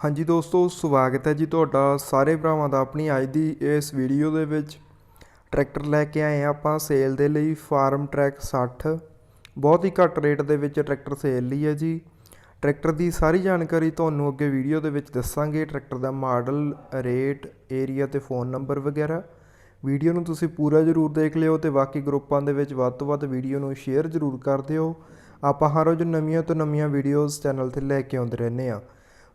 ਹਾਂਜੀ ਦੋਸਤੋ, ਸਵਾਗਤ ਹੈ ਜੀ ਤੁਹਾਡਾ ਸਾਰੇ ਭਰਾਵਾਂ ਦਾ ਆਪਣੀ ਅੱਜ ਦੀ ਇਸ ਵੀਡੀਓ ਦੇ ਵਿੱਚ। ਟਰੈਕਟਰ ਲੈ ਕੇ ਆਏ ਹਾਂ ਆਪਾਂ ਸੇਲ ਦੇ ਲਈ, ਫਾਰਮ ਟਰੈਕ 60 ਬਹੁਤ ਹੀ ਘੱਟ ਰੇਟ ਦੇ ਵਿੱਚ ਟਰੈਕਟਰ ਸੇਲ ਲਈ ਹੈ ਜੀ। ਟਰੈਕਟਰ ਦੀ ਸਾਰੀ ਜਾਣਕਾਰੀ ਤੁਹਾਨੂੰ ਅੱਗੇ ਵੀਡੀਓ ਦੇ ਵਿੱਚ ਦੱਸਾਂਗੇ। ਟਰੈਕਟਰ ਦਾ ਮਾਡਲ, ਰੇਟ ਏਰੀਆ ਤੇ ਫੋਨ ਨੰਬਰ ਵਗੈਰਾ। ਵੀਡੀਓ ਨੂੰ ਤੁਸੀਂ ਪੂਰਾ ਜ਼ਰੂਰ ਦੇਖ ਲਿਓ ਤੇ ਬਾਕੀ ਗਰੁੱਪਾਂ ਦੇ ਵਿੱਚ ਵੱਧ ਤੋਂ ਵੱਧ ਵੀਡੀਓ ਨੂੰ ਸ਼ੇਅਰ ਜ਼ਰੂਰ ਕਰ ਦਿਓ। ਆਪਾਂ ਹਰ ਰੋਜ਼ ਨਵੀਆਂ ਤੋਂ ਨਵੀਆਂ ਵੀਡੀਓਜ਼ ਚੈਨਲ ਤੇ ਲੈ ਕੇ ਆਉਂਦੇ ਰਹਿੰਦੇ ਆ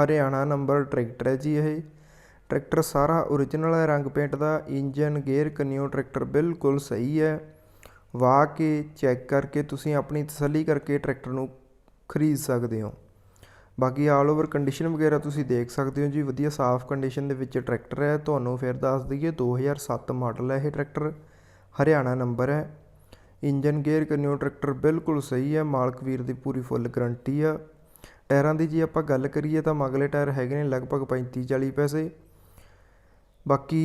ਹਰਿਆਣਾ ਨੰਬਰ ਟਰੈਕਟਰ ਹੈ ਜੀ ਇਹ। ਟਰੈਕਟਰ ਸਾਰਾ ਓਰੀਜਨਲ ਹੈ, ਰੰਗ ਪੇਂਟ ਦਾ ਇੰਜਨ ਗੇਅਰ ਕਨਿਓ ਟਰੈਕਟਰ ਬਿਲਕੁਲ ਸਹੀ ਹੈ। ਵਾਹ ਕੇ ਚੈੱਕ ਕਰਕੇ ਤੁਸੀਂ ਆਪਣੀ ਤਸੱਲੀ ਕਰਕੇ ਟਰੈਕਟਰ ਨੂੰ ਖਰੀਦ ਸਕਦੇ ਹੋ। ਬਾਕੀ ਆਲ ਓਵਰ ਕੰਡੀਸ਼ਨ ਵਗੈਰਾ ਤੁਸੀਂ ਦੇਖ ਸਕਦੇ ਹੋ ਜੀ, ਵਧੀਆ ਸਾਫ਼ ਕੰਡੀਸ਼ਨ ਦੇ ਵਿੱਚ ਟਰੈਕਟਰ ਹੈ। ਤੁਹਾਨੂੰ ਫਿਰ ਦੱਸ ਦਈਏ 2007 ਮਾਡਲ ਹੈ ਇਹ ਟਰੈਕਟਰ। ਹਰਿਆਣਾ ਨੰਬਰ ਹੈ। ਇੰਜਨ ਗੇਅਰ ਕਨਿਓ ਟਰੈਕਟਰ ਬਿਲਕੁਲ ਸਹੀ ਹੈ। ਮਾਲਕ ਵੀਰ ਦੀ ਪੂਰੀ ਫੁੱਲ ਗਰੰਟੀ ਆ। ਟਾਇਰਾਂ ਦੀ ਜੇ ਆਪਾਂ ਗੱਲ ਕਰੀਏ ਤਾਂ ਮਗਲੇ ਟਾਇਰ ਹੈਗੇ ਨੇ ਲਗਭਗ 35 40 ਪੈਸੇ। ਬਾਕੀ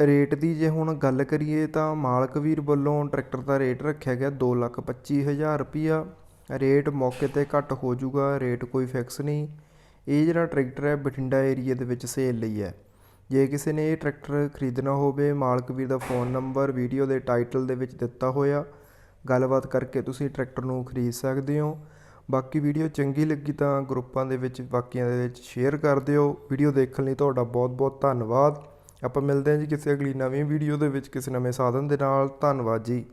ਰੇਟ ਦੀ ਜੇ ਹੁਣ ਗੱਲ ਕਰੀਏ ਤਾਂ ਮਾਲਕ ਵੀਰ ਵੱਲੋਂ ਟਰੈਕਟਰ ਦਾ ਰੇਟ ਰੱਖਿਆ ਗਿਆ 225000 ਰੁਪਿਆ ਰੇਟ ਮੌਕੇ ਤੇ ਘੱਟ ਹੋ ਜਾਊਗਾ, ਰੇਟ ਕੋਈ ਫਿਕਸ ਨਹੀਂ। ਇਹ ਜਿਹੜਾ ਟਰੈਕਟਰ ਹੈ ਬਠਿੰਡਾ ਏਰੀਆ ਦੇ ਵਿੱਚ ਸੇਲ ਲਈ ਹੈ। ਜੇ ਕਿਸੇ ਨੇ ਇਹ ਟਰੈਕਟਰ ਖਰੀਦਣਾ ਹੋਵੇ, ਮਾਲਕ ਵੀਰ ਦਾ ਫੋਨ ਨੰਬਰ, ਵੀਡੀਓ ਦੇ ਟਾਈਟਲ ਦੇ ਵਿੱਚ ਦਿੱਤਾ ਹੋਇਆ। ਗੱਲਬਾਤ ਕਰਕੇ ਤੁਸੀਂ ਟਰੈਕਟਰ ਨੂੰ ਖਰੀਦ ਸਕਦੇ ਹੋ। ਬਾਕੀ ਵੀਡੀਓ ਚੰਗੀ ਲੱਗੀ ਤਾਂ ਗਰੁੱਪਾਂ ਦੇ ਵਿੱਚ, ਬਾਕੀਆਂ ਦੇ ਵਿੱਚ ਸ਼ੇਅਰ ਕਰ ਦਿਓ। ਵੀਡੀਓ ਦੇਖਣ ਲਈ ਤੁਹਾਡਾ ਬਹੁਤ ਬਹੁਤ ਧੰਨਵਾਦ। ਆਪਾਂ ਮਿਲਦੇ ਹਾਂ ਜੀ ਕਿਸੇ ਅਗਲੀ ਨਵੀਂ ਵੀਡੀਓ ਦੇ ਵਿੱਚ, ਕਿਸੇ ਨਵੇਂ ਸਾਧਨ ਦੇ ਨਾਲ। ਧੰਨਵਾਦ ਜੀ।